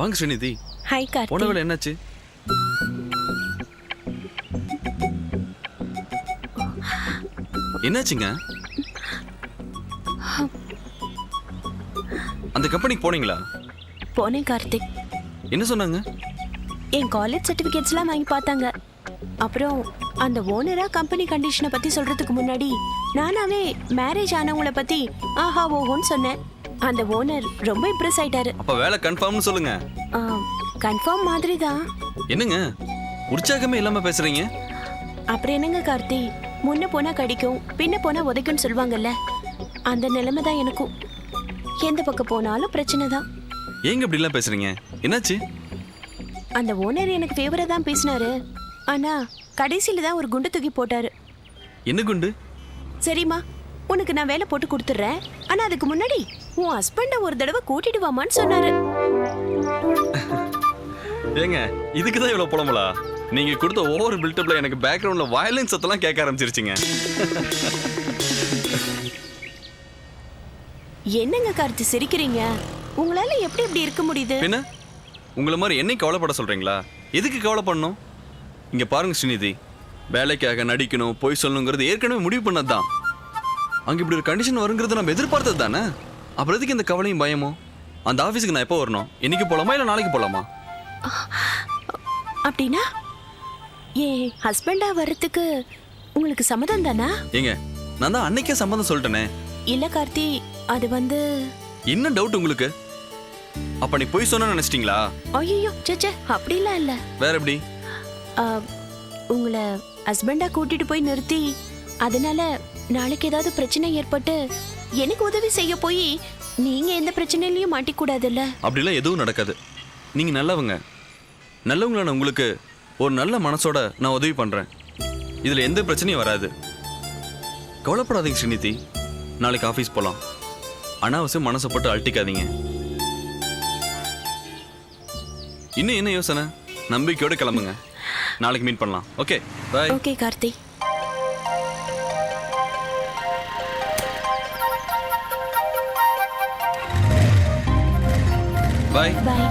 வாங்க ஸ்ரீநிதி. ஹாய் போன கார்த்தி வேலை என்னாச்சு? என்னாச்சுங்க? அந்த கம்பெனிக்கு போனீங்களா? போனேன் கார்த்திக். என்ன சொன்னாங்க? என் காலேஜ் சர்டிஃபிகேட்ஸ்லாம் வாங்கி பார்த்தாங்க. அப்புறம் அந்த ஓனரா கம்பெனி கண்டிஷனை பத்தி சொல்றதுக்கு முன்னாடி நானாவே மேரேஜ் ஆனவங்கள பத்தி ஆஹா ஓஹோன்னு சொன்னேன். அந்த ஓனர் ரொம்ப இம்ப்ரெஸ் ஆயிட்டாரு. அப்ப வேலை கன்ஃபார்ம்னு சொல்லுங்க. கன்ஃபார்ம் மாதிரி தான் என்னங்க? உற்சாகமே இல்லாம பேசுறீங்க? அப்புறம் என்னங்க கார்த்தி? முன்ன போனா கடிக்கும் பின்ன போனா உதைக்கும்னு சொல்லுவாங்கல்ல. அந்த நிலைமை தான் எனக்கும். எந்த பக்கம் போனாலும் பிரச்சனை தான். ஏங்க இப்படி எல்லாம் பேசுறீங்க? என்னாச்சு? அந்த ஓனர் எனக்கு ஃபேவரா தான் பேசினாரு. ஆனா கடைசியில தான் ஒரு குண்டு தூக்கி போட்டாரு. என்ன குண்டு? சரிம்மா உனக்கு நான் வேலை போட்டு கொடுத்துட்றேன். ஆனா அதுக்கு முன்னாடி உன் ஹஸ்பண்ட ஒரு தடவை கூட்டிட்டு வாமான்னு சொன்னாரு. ஏங்க இதுக்கு தான் இவ்வளவு புலம்பலா? நீங்க கொடுத்த ஒவ்வொரு பில்டப்ல எனக்கு பேக்ரவுண்ட்ல வயலன்ஸ் சத்தெல்லாம் கேட்க ஆரம்பிச்சிருச்சுங்க. என்னங்க கார்த்தி சிரிக்கிறீங்க? உங்களால எப்படி இப்படி இருக்க முடியுது? பின்ன? உங்களை மாதிரி என்னை கவலைப்பட சொல்றீங்களா? எதுக்கு கவலைப்படணும் இங்க பாருங்க ஸ்ரீநிதி. வேலைக்காக நடிக்கணும் பொய் சொல்லணுங்கிறது ஏற்கனவே முடிவு பண்ணதுதான். அங்க இப்படி ஒரு கண்டிஷன் வருங்கிறது நம்ம எதிர்பார்த்தது தானே அப்புறம் எதுக்கு இந்த கவலையும் பயமும்? அந்த ஆஃபீஸுக்கு நான் எப்போ வரணும்? இன்னைக்கு போலாமா இல்லை நாளைக்கு போலாமா? அப்படின்னா என் ஹஸ்பண்டா வர்றதுக்கு உங்களுக்கு சம்மதம் தானா? ஏங்க நான் தான் அன்னைக்கே சம்மந்தம் சொல்லிட்டேனே. இல்ல கார்த்தி அது வந்து என்ன டவுட் உங்களுக்கு? அப்ப நீ பொய் சொன்ன நினைச்சிட்டீங்களா? ஐயோ சேச்சே அப்படிலாம் இல்ல. வேற எப்படி? உங்களை ஹஸ்பண்டா கூட்டிட்டு போய் நிறுத்தி அதனால நாளைக்கு ஏதாவது பிரச்சனை ஏற்பட்டு எனக்கு உதவி செய்ய போய் நீங்க எந்த பிரச்சனையிலயும் மாட்டிக்கூடாதுல்ல? அப்படிலாம் எதுவும் நடக்காது. நீங்கள் நல்லவங்க. நல்லவங்களான உங்களுக்கு ஒரு நல்ல மனசோட நான் உதவி பண்ணுறேன் இதில் எந்த பிரச்சனையும் வராது. கவலைப்படாதீங்க ஸ்ரீநிதி. நாளைக்கு ஆஃபீஸ் போகலாம் அனாவசியம் மனசை போட்டு அழட்டிக்காதீங்க. இன்னும் என்ன யோசனை? நம்பிக்கையோட கிளம்புங்க. நாளைக்கு மீட் பண்ணலாம். Okay bye. Okay Karthi. Bye bye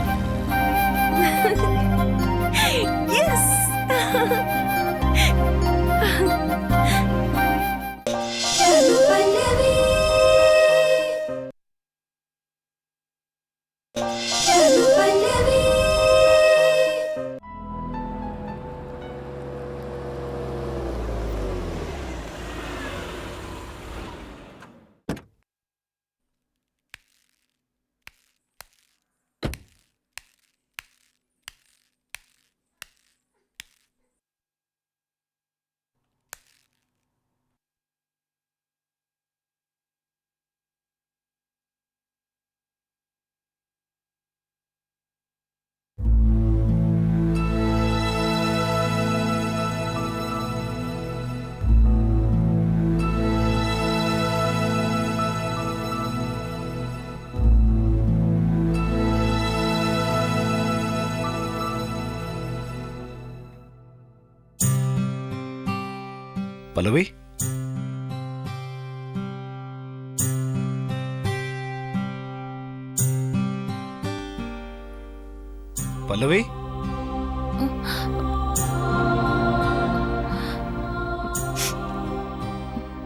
Pallavi Pallavi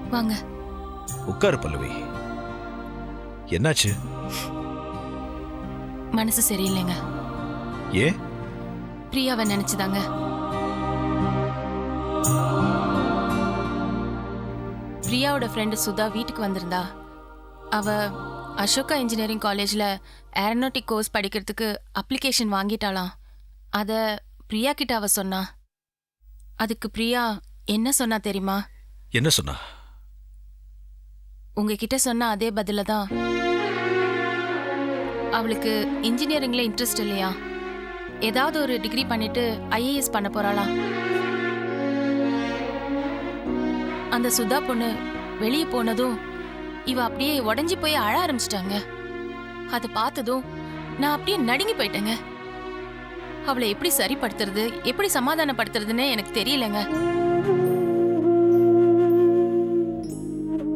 வாங்க. உட்காரு பல்லவி என்னாச்சு? மனசு சரியில்லைங்க. ஏன்? பிரியாவை நினைச்சுதாங்க. பிரியாவோட ஃப்ரெண்டு சுதா வீட்டுக்கு வந்திருந்தா. அவ அசோகா இன்ஜினியரிங் காலேஜில் ஏரோநாட்டிக் கோர்ஸ் படிக்கிறதுக்கு அப்ளிகேஷன் வாங்கிட்டாளாம். அதை பிரியா கிட்ட அவ சொன்னா. அதுக்கு பிரியா என்ன சொன்னா தெரியுமா? என்ன சொன்னா? உங்ககிட்ட சொன்ன அதே பதில தான். அவளுக்கு இன்ஜினியரிங்ல இன்ட்ரெஸ்ட் இல்லையா? ஏதாவது ஒரு டிகிரி பண்ணிட்டு ஐஏஎஸ் பண்ண போறாளா அந்த சுதா பொண்ணு வெளியே போனதும் இவ அப்படியே உடஞ்சி போய் அழ ஆரம்பிச்சிட்டாங்க. அதை பார்த்ததும் நான் அப்படியே நடுங்கி போயிட்டேங்க. அவளை எப்படி சரிப்படுத்துறது எப்படி சமாதானப்படுத்துறதுன்னு எனக்கு தெரியலங்க.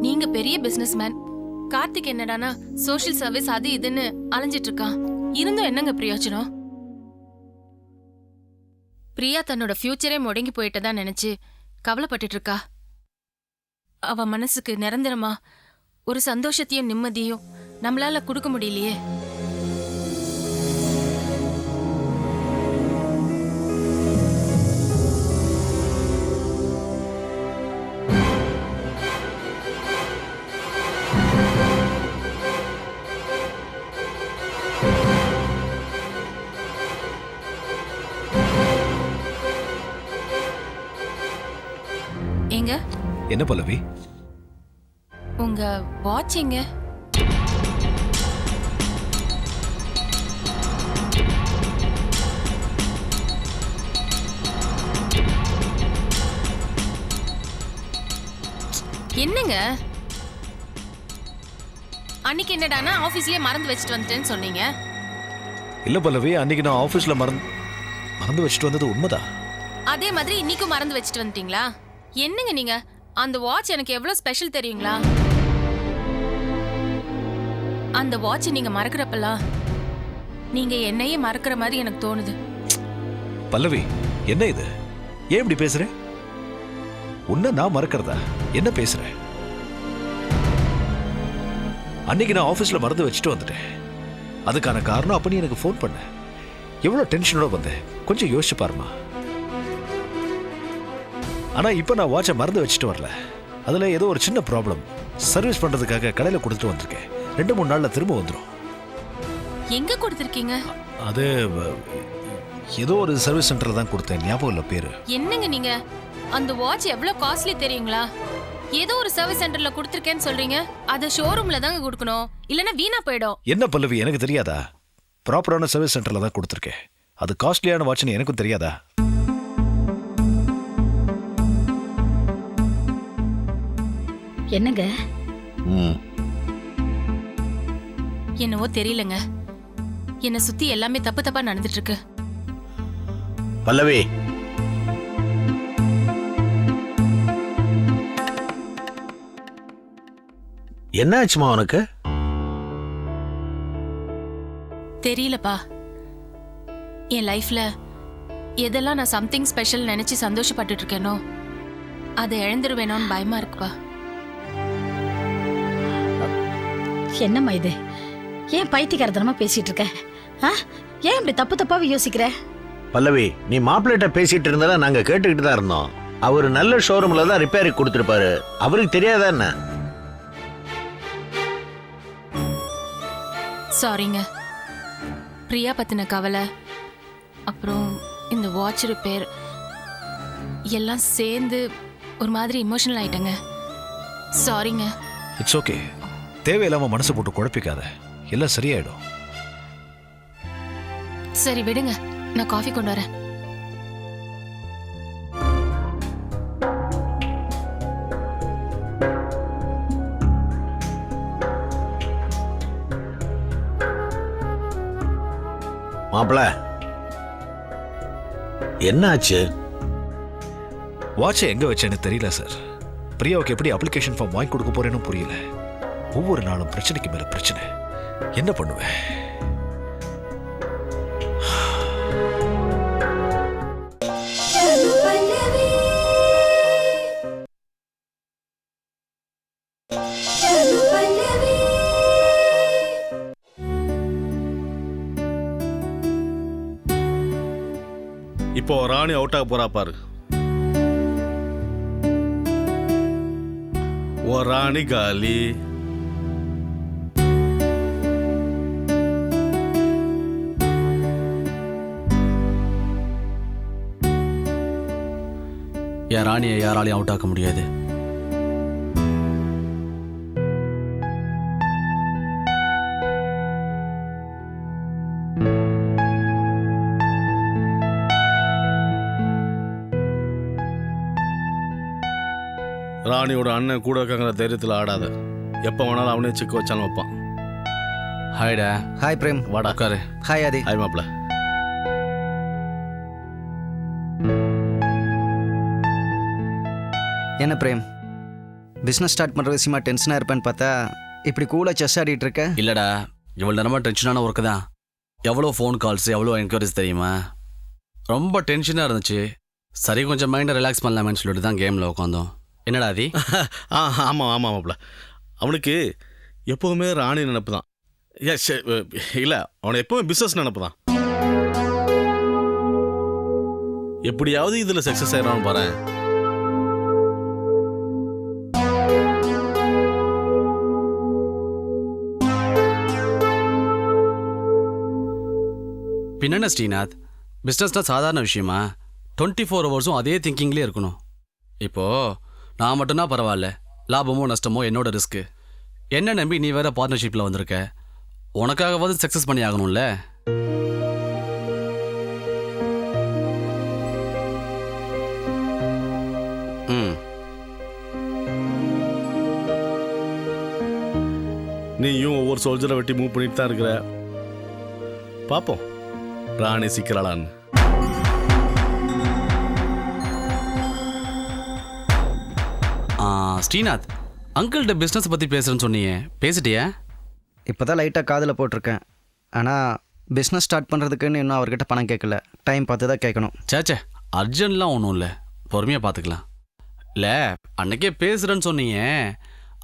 நீங்க பெரிய பிசினஸ்மேன் கார்த்திக் என்னடானா சோஷியல் சர்வீஸ் அது இதுன்னு அலைஞ்சிட்டு இருக்கான். இருந்தும் என்னங்க பிரயோஜனம்? பிரியா தன்னோட ஃபியூச்சரே முடங்கி போயிட்டதா நினைச்சு கவலைப்பட்டுட்டு இருக்கா? அவ மனசுக்கு நிரந்தரமா ஒரு சந்தோஷத்தையும் நிம்மதியும் நம்மளால கொடுக்க முடியலையே. என்ன பல்லவி? உங்க வாட்ச் எங்க? என்னங்க? அன்னைக்கு என்னடானா ஆபீஸ்லயே மறந்து வச்சுட்டு வந்துட்டேன்னு சொன்னீங்க? இல்ல பல்லவி அன்னைக்கு நான் ஆபீஸ்ல மறந்து மறந்து வச்சுட்டு வந்தது உண்மைதான் அதே மாதிரி இன்னைக்கும் மறந்து வச்சுட்டு வந்துட்டீங்களா? என்னங்க நீங்க? அந்த வாட்ச் எனக்கு எவ்வளவு ஸ்பெஷல் தெரியுங்களா? அந்த வாட்ச் நீங்க மறக்கிறப்பெல்லாம் நீங்க என்னையே மறக்கிற மாதிரி எனக்கு தோணுது. பல்லவி என்ன இது? ஏன் இப்படி பேசுற? உன்னை நான் மறக்கிறதா? என்ன பேசுற? அன்னைக்கு நான் ஆஃபீஸில் மறந்து வச்சுட்டு வந்துட்டேன். அதுக்கான காரணம் அப்போ நீ எனக்கு ஃபோன் பண்ண. எவ்வளோ டென்ஷனோட வந்தேன் கொஞ்சம் யோசிச்சு பாருமா ஆனா இப்ப நான் வாட்சை மறந்து வச்சுட்டு வரல. அதுல ஏதோ ஒரு சின்ன ப்ராப்ளம் சர்வீஸ் பண்றதுக்காக கடையில கொடுத்துட்டு வந்திருக்கேன். ரெண்டு மூணு நாள்ல திரும்ப வந்துடும் எங்க கொடுத்துருக்கீங்க? அது ஏதோ ஒரு சர்வீஸ் சென்டர்ல தான் கொடுத்தேன். ஞாபகம் இல்லை பேரு. என்னங்க நீங்க? அந்த வாட்ச் எவ்வளவு காஸ்ட்லி தெரியுங்களா? ஏதோ ஒரு சர்வீஸ் சென்டர்ல கொடுத்துருக்கேன்னு சொல்றீங்க. அதை ஷோரூம்ல தாங்க கொடுக்கணும். இல்லைன்னா வீணா போயிடும். என்ன பல்லவி எனக்கு தெரியாதா? ப்ராப்பரான சர்வீஸ் சென்டர்ல தான் கொடுத்துருக்கேன். அது காஸ்ட்லியான வாட்ச்னு எனக்கும் தெரியாதா? என்னங்க? ம். என்னவோ தெரியலங்க. என்னை சுத்தி எல்லாமே தப்பு தப்பா நடந்துட்டு இருக்கு பல்லவி. என்ன ஆச்சுமா உனக்கு? தெரியலப்பா. என் லைஃப்ல எதெல்லாம் நான் சம்திங் ஸ்பெஷல் நினைச்சு சந்தோஷப்பட்டுட்டு இருக்கேனோ அதை இழந்துருவேனோன்னு பயமா இருக்குப்பா. என்னம்மா இது? ஏன் பைத்தியக்காரத்தனமா பேசிட்டு இருக்க? ஆ? ஏன் இப்படி தப்பு தப்பாவே யோசிக்கிற? பல்லவி நீ மாப்பிள்ளைகிட்ட பேசிட்டு இருந்தா நாங்க கேட்டுக்கிட்டு தான் இருந்தோம். அவர் நல்ல ஷோரூம்ல தான் ரிப்பேருக்கு கொடுத்துருப்பாரு. அவருக்கு தெரியாதா என்ன? சாரிங்க பிரியா பத்தின கவலை அப்புறம் இந்த வாட்ச் ரிப்பேர் எல்லாம் சேர்ந்து ஒரு மாதிரி இமோஷனல் ஆயிட்டேங்க. சாரிங்க இட்ஸ் ஓகே தேவையில்லாம மனசு போட்டு குழப்பிக்காத. எல்லாம் சரியாயிடும். சரி விடுங்க. நான் காஃபி கொண்டு வரேன். மாப்பிள்ள என்ன ஆச்சு வாட்சை எங்க வச்சேன்னு தெரியல சார் பிரியாவுக்கு எப்படி அப்ளிகேஷன் ஃபார்ம் வாங்கி கொடுக்க போறேன்னு புரியல. ஒவ்வொரு நாளும் பிரச்சனைக்கு மேல பிரச்சனை. என்ன பண்ணுவேன் இப்போ ராணி அவுட் ஆக போறா பாரு. ஓ ராணி காலி. என் ராணியை யாராலையும் அவுட் ஆக்க முடியாது. ராணியோட அண்ணன் கூட இருக்காங்கிற தைரியத்தில் ஆடாத. எப்போ வேணாலும் அவனே சிக்க வச்சாலும் வைப்பான். ஹாய்டா ஹாய் பிரேம் வாடா. உட்காரு. ஹாய் ஆதி ஹாய் மாப்பிள்ள. என்ன பிரேம்? பிஸ்னஸ் ஸ்டார்ட் பண்ணுற விஷயமா டென்ஷனாக இருப்பேன்னு பார்த்தா இப்படி கூலாக செஸ் ஆடிட்டு இருக்க? இல்லடா இவ்வளோ நேரமாக டென்ஷனான ஒர்க்கு தான். எவ்வளோ ஃபோன் கால்ஸ் எவ்வளோ என்கொயரிஸ் தெரியுமா? ரொம்ப டென்ஷனாக இருந்துச்சு. சரி கொஞ்சம் மைண்டை ரிலாக்ஸ் பண்ணலாமேன்னு சொல்லிட்டு தான் கேமில் உட்காந்தோம் என்னடா அது? ஆ ஆமாம் ஆமாம் மாப்பிள. அவனுக்கு எப்போவுமே ராணி நினப்பு தான். எஸ் இல்லை அவனை எப்பவுமே பிஸ்னஸ் நினப்பு தான். எப்படியாவது இதில் சக்ஸஸ் ஆயிடுவான்னு பாரு பின்னென்ன ஸ்ரீநாத்? பிஸ்னஸ்னால் சாதாரண விஷயமா? டுவெண்ட்டி ஃபோர் ஹவர்ஸும் அதே திங்கிங்லேயே இருக்கணும். இப்போது நான் மட்டும்னா பரவாயில்ல. லாபமோ நஷ்டமோ என்னோட ரிஸ்க்கு என்ன நம்பி நீ வேற பார்ட்னர்ஷிப்பில் வந்திருக்க? உனக்காகவாது சக்ஸஸ் பண்ணி ஆகணும்ல? ம். நீயும் ஒவ்வொரு சோல்ஜரை வெட்டி மூவ் பண்ணிட்டு தான் இருக்கிற. பார்ப்போம் ராணி ஆ, ஸ்ரீநாத் அங்கிள்கிட்ட பிஸ்னஸ் பற்றி பேசுகிறேன்னு சொன்னியே. பேசிட்டியா? இப்போ தான் லைட்டாக காதில் போட்டிருக்கேன். ஆனால் பிஸ்னஸ் ஸ்டார்ட் பண்ணுறதுக்குன்னு இன்னும் அவர்கிட்ட பணம் கேட்கல. டைம் பார்த்து தான் கேட்கணும் சேச்சே அர்ஜென்ட்லாம் ஒன்றும் இல்லை. பொறுமையாக பார்த்துக்கலாம். இல்லை அன்னைக்கே பேசுகிறேன்னு சொன்னீங்க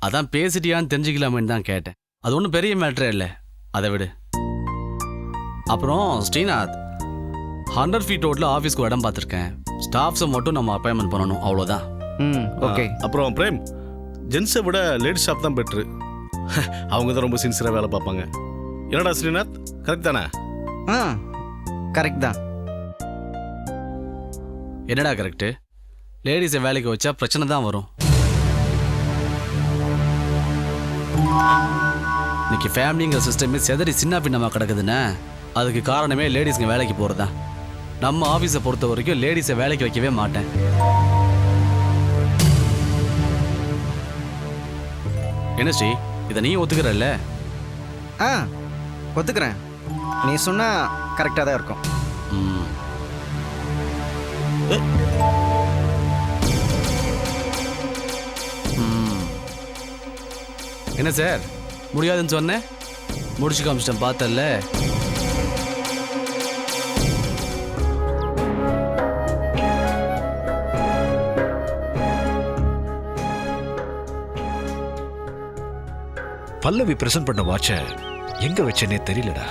அதான் பேசிட்டியான்னு தெரிஞ்சுக்கலாமேன்னு தான் கேட்டேன். அது ஒன்றும் பெரிய மேட்ரே இல்லை. அதை விடு. அப்புறம் ஸ்ரீநாத் ஹண்ட்ரட் ஃபீட் ரோட்டில் ஆஃபீஸ்க்கு இடம் பார்த்துருக்கேன். ஸ்டாஃப்ஸை மட்டும் நம்ம அப்பாயின்மெண்ட் பண்ணணும் அவ்வளோதான் ம் ஓகே அப்புறம் பிரேம் ஜென்ஸை விட லேடிஸ் ஷாப் தான் பெட்ரு அவங்க தான் ரொம்ப சின்சியராக வேலை பார்ப்பாங்க. என்னடா ஸ்ரீநாத் கரெக்ட் தானே? ஆ கரெக்ட் தான். என்னடா கரெக்டு லேடிஸை வேலைக்கு வச்சா பிரச்சனை தான் வரும். இன்னைக்கு ஃபேமிலிங்கிற சிஸ்டமே செதறி சின்ன பின்னமாக கிடக்குதுன்னா. அதுக்கு காரணமே லேடிஸ்ங்க வேலைக்கு போகிறது தான் நம்ம ஆஃபீஸை பொறுத்த வரைக்கும் லேடிஸை வேலைக்கு வைக்கவே மாட்டேன். என்ன ஸ்ரீ இதை நீ ஒத்துக்கிறல்ல? ஆ ஒத்துக்கிறேன். நீ சொன்னால் கரெக்டாக தான் இருக்கும். ம். என்ன சார் முடியாதுன்னு சொன்னேன்? முடிச்சு காமிச்சிட்டேன் பார்த்தல்ல. பல்லவி பிரசன்ட் பண்ண வாட்சை எங்க வச்சேனே தெரியலடா.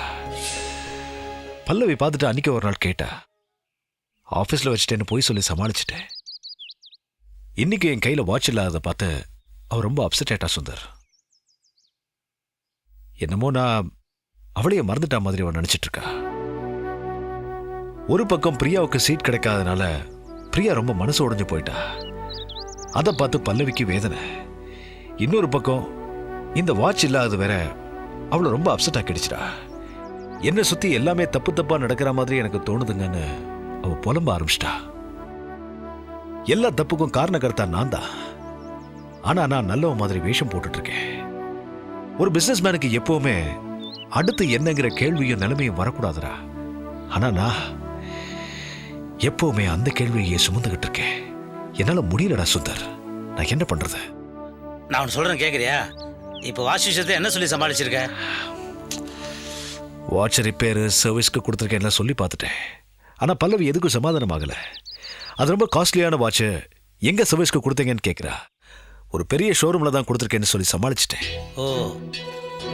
பல்லவி பார்த்துட்டு அன்னைக்கு ஒரு நாள் கேட்டா ஆஃபீஸில் வச்சுட்டேன்னு போய் சொல்லி சமாளிச்சிட்டேன் இன்னைக்கு என் கையில் வாட்ச் இல்லாததை பார்த்து அவ ரொம்ப அப்செட் ஆயிட்டா சுந்தர். என்னமோ நான் அவளையே மறந்துட்டா மாதிரி அவன் நினைச்சிட்டு இருக்கா. ஒரு பக்கம் பிரியாவுக்கு சீட் கிடைக்காதனால பிரியா ரொம்ப மனசு உடஞ்சு போயிட்டா. அதை பார்த்து பல்லவிக்கு வேதனை. இன்னொரு பக்கம் இந்த வாட்ச் இல்லாதது வேற அவளை ரொம்ப அப்செட் ஆக்கிடுச்சுடா. என்னை சுத்தி எல்லாமே தப்பு தப்பா நடக்கிற மாதிரி எனக்கு தோணுதுங்கன்னு அவ புலம்ப ஆரம்பிச்சிட்டா. எல்லா தப்புக்கும் காரணக்கர்த்தா நான் தான் ஆனா நான் நல்லவ மாதிரி வேஷம் போட்டுட்டு இருக்கேன் ஒரு பிஸ்னஸ் மேனுக்கு எப்போவுமே அடுத்து என்னங்கிற கேள்வியும் நிலைமையும் வரக்கூடாதுடா. ஆனால் நான் எப்போவுமே அந்த கேள்வியை சுமந்துகிட்டு இருக்கேன் என்னால முடியலடா சுந்தர். நான் என்ன பண்றது? நான் சொல்கிறேன் கேட்குறியா இப்போ வாஷ் விஷயத்தை என்ன சொல்லி சமாளிச்சிருக்க? வாட்ச் ரிப்பேர் சர்வீஸ்க்கு கொடுத்துருக்கேன் எல்லாம் சொல்லி பார்த்துட்டேன். ஆனால் பல்லவி எதுக்கும் சமாதானம் ஆகலை அது ரொம்ப காஸ்ட்லியான வாட்சு எங்கே சர்வீஸ்க்கு கொடுத்தீங்கன்னு கேட்குறா ஒரு பெரிய ஷோரூமில் தான் கொடுத்துருக்கேன்னு சொல்லி சமாளிச்சிட்டேன். ஓ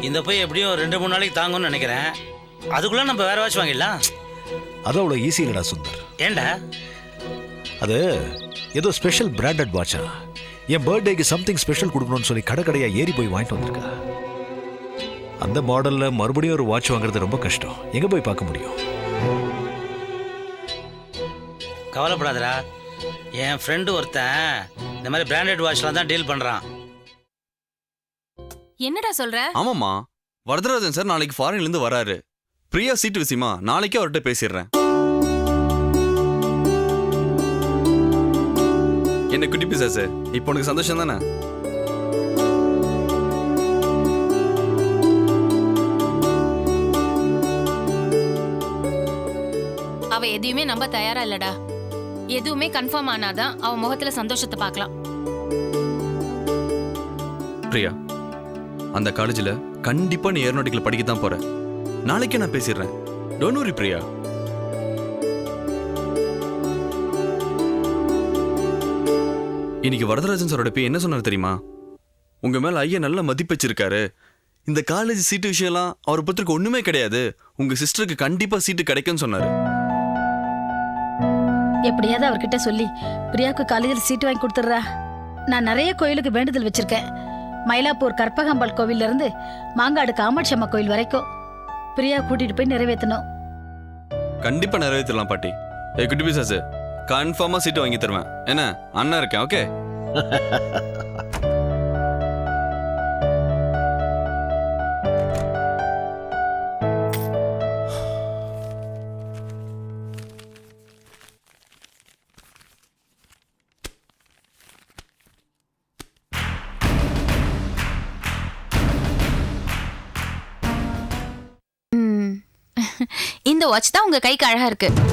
இந்த போய் எப்படியும் ரெண்டு மூணு நாளைக்கு தாங்கும்னு நினைக்கிறேன். அதுக்குள்ளே நம்ம வேற வாட்ச் வாங்கிடலாம். அது அவ்வளோ ஈஸி இல்லடா சுந்தர். ஏன்டா அது ஏதோ ஸ்பெஷல் பிராண்டட் வாட்சா என் பர்த்டேக்கு சம்திங் ஸ்பெஷல் கொடுக்கணும்னு சொல்லி கடை கடையாக ஏறி போய் வாங்கிட்டு வந்திருக்கா. அந்த மாடலில் மறுபடியும் ஒரு வாட்ச் வாங்குறது ரொம்ப கஷ்டம். எங்கே போய் பார்க்க முடியும்? கவலைப்படாதடா. என் ஃப்ரெண்டு ஒருத்தன் இந்த மாதிரி பிராண்டட் வாட்ச்லாம் தான் டீல் பண்ணுறான் என்னடா சொல்ற? ஆமாம்மா. வரதராஜன் சார் நாளைக்கு ஃபாரின்ல இருந்து வராரு. பிரியா சீட்டு விஷயமா நாளைக்கே அவர்கிட்ட பேசிடுறேன். என்ன குட்டி பிசாசு? இப்போ உனக்கு சந்தோஷம் தானே அவ எதையுமே நம்ப தயாரா இல்லடா. எதுவுமே கன்ஃபார்ம் ஆனாதான் அவ முகத்துல சந்தோஷத்தை பார்க்கலாம். பிரியா அந்த காலேஜில் கண்டிப்பா நீ ஏரோநாட்டிக்கல் படிக்க தான் போற. நாளைக்கே நான் பேசிடுறேன். Don't worry Priya. இன்னைக்கு வரதராஜன் சாரோட போய் என்ன சொன்னார் தெரியுமா? உங்க மேல ஐயா நல்ல மதிப்பு வச்சிருக்காரு. இந்த காலேஜ் சீட்டு விஷயம்லாம் அவரை பத்திரிக்க ஒண்ணுமே கிடையாது. உங்க சிஸ்டருக்கு கண்டிப்பா சீட்டு கிடைக்கும்னு சொன்னாரு. எப்படியாவது அவர்கிட்ட சொல்லி பிரியாவுக்கு காலேஜில் சீட்டு வாங்கி கொடுத்துட்றா. நான் நிறைய கோயிலுக்கு வேண்டுதல் வச்சிருக்கேன். மயிலாப்பூர் கற்பகாம்பாள் கோவில்ல இருந்து மாங்காடு காமாட்சி அம்மா கோயில் வரைக்கும் பிரியா கூட்டிட்டு போய் நிறைவேற்றணும் கண்டிப்பா நிறைவேற்றலாம் பாட்டி. ஏ குட்டி பிசாசு. கன்ஃபார்மா சீட்டு வாங்கி தருவேன். என்ன? அண்ணா இருக்கேன் ஓகே? ம். இந்த வாட்ச் தான் உங்க கைக்கு அழகா இருக்கு.